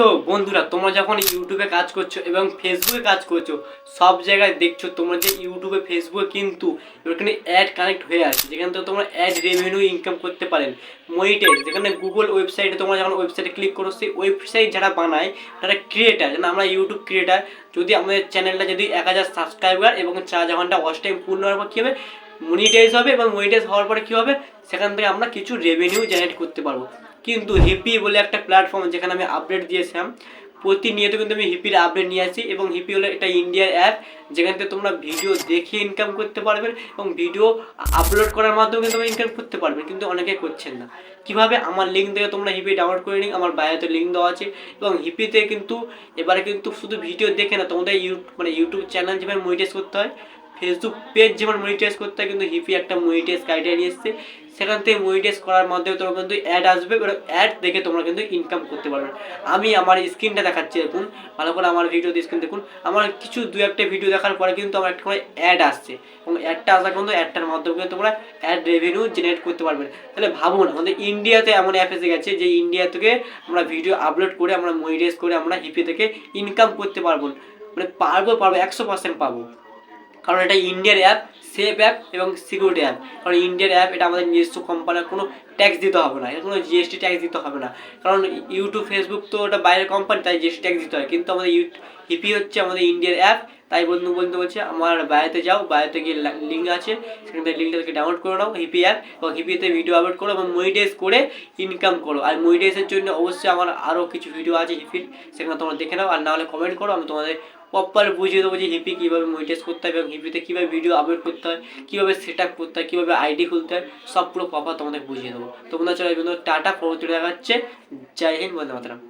তো বন্ধুরা, তোমরা যখন ইউটিউবে কাজ করছ এবং ফেসবুকে কাজ করছ, সব জায়গায় দেখছ তোমরা যে ইউটিউবে ফেসবুকে কিন্তু ওখানে অ্যাড কানেক্ট হয়ে আছে। যেখান থেকে তোমরা অ্যাড রেভিনিউ ইনকাম করতে পারেন। মনিটাইজ যেখানে গুগল ওয়েবসাইটে তোমরা যখন ওয়েবসাইটে ক্লিক করো, সেই ওয়েবসাইট যারা বানায়, তারা ক্রিয়েটার যেন আমরা ইউটিউব ক্রিয়েটার যদি আমাদের চ্যানেলটা যদি এক হাজার সাবস্ক্রাইবার এবং চার হাজার ঘণ্টা ওয়াচ টাইম পূর্ণ হওয়ার পর কী হবে? মনিটাইজ হবে এবং মনিটাইজ হওয়ার পরে কী হবে? সেখান থেকে আমরা কিছু রেভিনিউ জেনারেট করতে পারব। কিন্তু হিপি বলে একটা প্ল্যাটফর্ম যেখানে আমি আপডেট দিয়েছিলাম। প্রতিনিয়ত কিন্তু আমি হিপির আপডেট নিয়ে আসি এবং হিপি হলো একটা ইন্ডিয়ার অ্যাপ যেখান থেকে তোমরা ভিডিও দেখে ইনকাম করতে পারবেন এবং ভিডিও আপলোড করার মাধ্যমে কিন্তু তোমরা ইনকাম করতে পারবেন কিন্তু অনেকে করছেন না। কীভাবে? আমার লিঙ্ক থেকে তোমরা হিপি ডাউনলোড করে নিন, আমার বায়োতে লিঙ্ক দেওয়া আছে এবং হিপিতে কিন্তু এবারে কিন্তু শুধু ভিডিও দেখে না, তোমাদের ইউ মানে ইউটিউব চ্যানেল যেভাবে মনিটাইজ করতে হয় ফেসবুক পেজ যেমন মনিটাইজ করতে হয়, কিন্তু হিপি একটা মনিটাইজ ক্রাইটেরিয়া নিয়ে এসছে। সেখান থেকে মনিটাইজ করার মাধ্যমে তোমরা কিন্তু অ্যাড আসবে অ্যাড দেখে তোমরা কিন্তু ইনকাম করতে পারবে। আমি আমার স্ক্রিনটা দেখাচ্ছি, দেখুন। ভালো করে আমার ভিডিও স্ক্রিন দেখুন। আমার কিছু দু একটা ভিডিও দেখার পরে কিন্তু আমার একটা করে অ্যাড আসছে। এবং অ্যাডটা আসার কিন্তু অ্যাডটার মাধ্যমে কিন্তু তোমরা অ্যাড রেভিনিউ জেনারেট করতে পারবে। তাহলে ভাবুন, আমাদের ইন্ডিয়াতে এমন অ্যাপ এসে গেছে যে ইন্ডিয়া থেকে আমরা ভিডিও আপলোড করে, আমরা মনিটাইজ করে, আমরা হিপি থেকে ইনকাম করতে পারব। মানে পারব পারব, একশো পার্সেন্ট পাবো। কারণ এটা ইন্ডিয়ার অ্যাপ সেফ অ্যাপ এবং সিকিউরিটি অ্যাপ। কারণ ইন্ডিয়ার অ্যাপ, এটা আমাদের নিজস্ব কোম্পানির কোনো ট্যাক্স দিতে হবে না। এটা কোনো জিএসটি ট্যাক্স দিতে হবে না। কারণ ইউটিউব ফেসবুক তো ওটা বাইরের কোম্পানি তাই জিএসটি ট্যাক্স দিতে হয়। কিন্তু আমাদের ইউ হিপি হচ্ছে আমাদের ইন্ডিয়ার অ্যাপ তাই বন্ধু বন্ধু বলছে, আমার বায়োতে যাও। বায়োতে গিয়ে লিঙ্ক আছে। সেখান থেকে লিঙ্কটা থেকে ডাউনলোড করে নাও হিপি অ্যাপ এবং হিপিতে ভিডিও আপলোড করো এবং মনিটাইজ করে ইনকাম করো। আর মনিটাইজের জন্য অবশ্যই আমার আরও কিছু ভিডিও আছে হিপির সেখানে তোমরা দেখে নাও। আর না হলে কমেন্ট করো, আমি তোমাদের প্রপার বুঝিয়ে দেবো যে হিপি কীভাবে মনিটাইজ করতে হবে এবং হিপিতে কীভাবে ভিডিও আপলোড করতে হয়, কীভাবে সেট আপ করতে হয়, কীভাবে আইডি খুলতে হয়, সব পুরো প্রপার তোমাদের বুঝিয়ে দেবো। তোমরা চলো এই বন্ধু টাটা পরবর্তী দেখাচ্ছে জয় হিন্দ, বন্দে মাতরম।